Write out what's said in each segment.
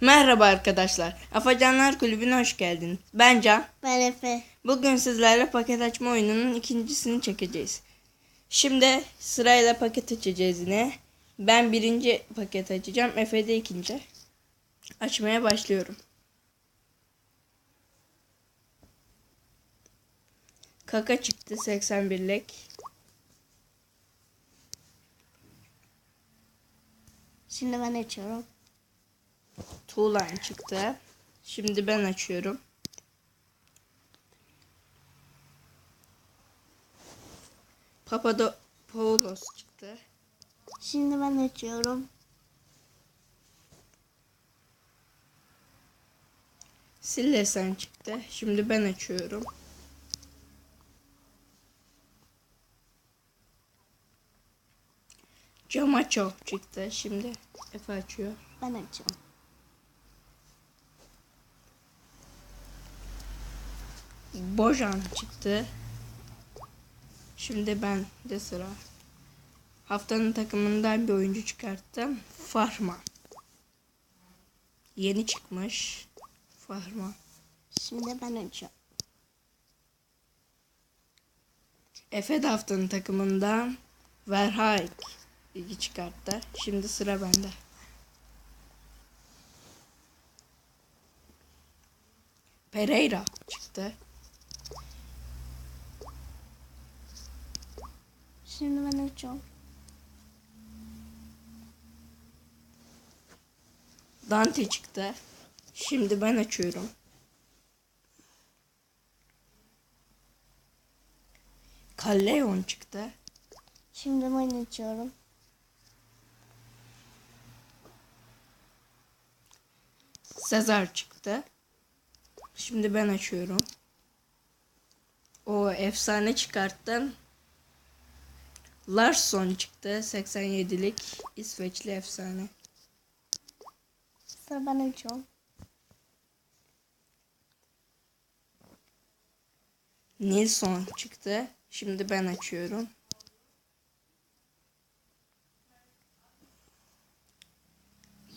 Merhaba arkadaşlar. Afacanlar Kulübü'ne hoş geldiniz. Ben Can. Ben Efe. Bugün sizlerle paket açma oyununun ikincisini çekeceğiz. Şimdi sırayla paket açacağız yine. Ben birinci paket açacağım. Efe de ikinci. Açmaya başlıyorum. Kaka çıktı 81'lik. Şimdi ben açıyorum. Tuğlan çıktı. Şimdi ben açıyorum. Papadopoulos çıktı. Şimdi ben açıyorum. Sillesen çıktı. Şimdi ben açıyorum. Camacho çıktı. Şimdi Efe açıyor. Ben açıyorum. Bojan çıktı. Şimdi ben de sıra. Haftanın takımından bir oyuncu çıkarttım. Fahma. Yeni çıkmış. Fahma. Şimdi ben açıyorum. Efe de haftanın takımından Verhaik ilgi çıkarttı. Şimdi sıra bende. Pereira çıktı. Şimdi ben açıyorum. Dante çıktı. Şimdi ben açıyorum. Callejon çıktı. Şimdi ben açıyorum. Sezar çıktı. Şimdi ben açıyorum. O efsane çıkarttım. Larsson çıktı. 87'lik İsveçli efsane. Sıra ben açıyorum. Nilsson çıktı. Şimdi ben açıyorum.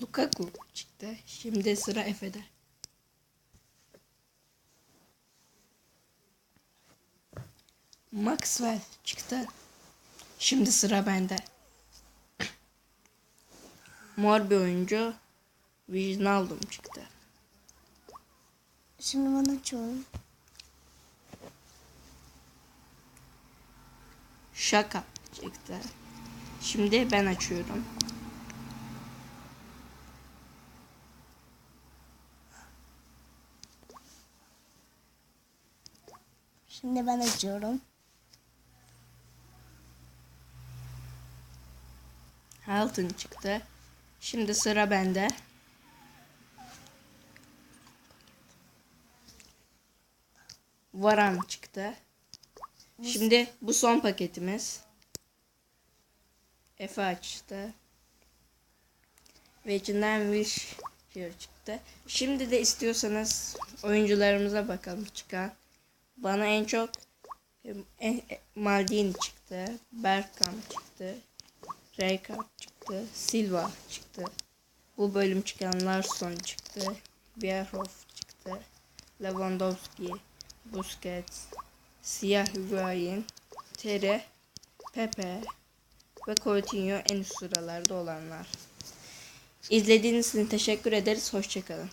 Lukaku çıktı. Şimdi sıra Efe'de. Maxwell çıktı. Şimdi sıra bende. Mor bir oyuncu. Wijnaldum çıktı. Şimdi ben açıyorum. Şaka çıktı. Şimdi ben açıyorum. Şimdi ben açıyorum. Halton çıktı. Şimdi sıra bende. Varan çıktı. Şimdi bu son paketimiz. Efe açtı. Ve içinden Wish çıktı. Şimdi de istiyorsanız oyuncularımıza bakalım çıkan. Bana en çok en, e, Maldini çıktı. Bergkamp çıktı. Çıktı. Silva çıktı. Bu bölüm çıkan Larsson çıktı. Bierhoff çıktı. Lewandowski, Busquets, Siyah Higuain, Tere, Pepe ve Coutinho en üst sıralarda olanlar. İzlediğiniz için teşekkür ederiz. Hoşçakalın.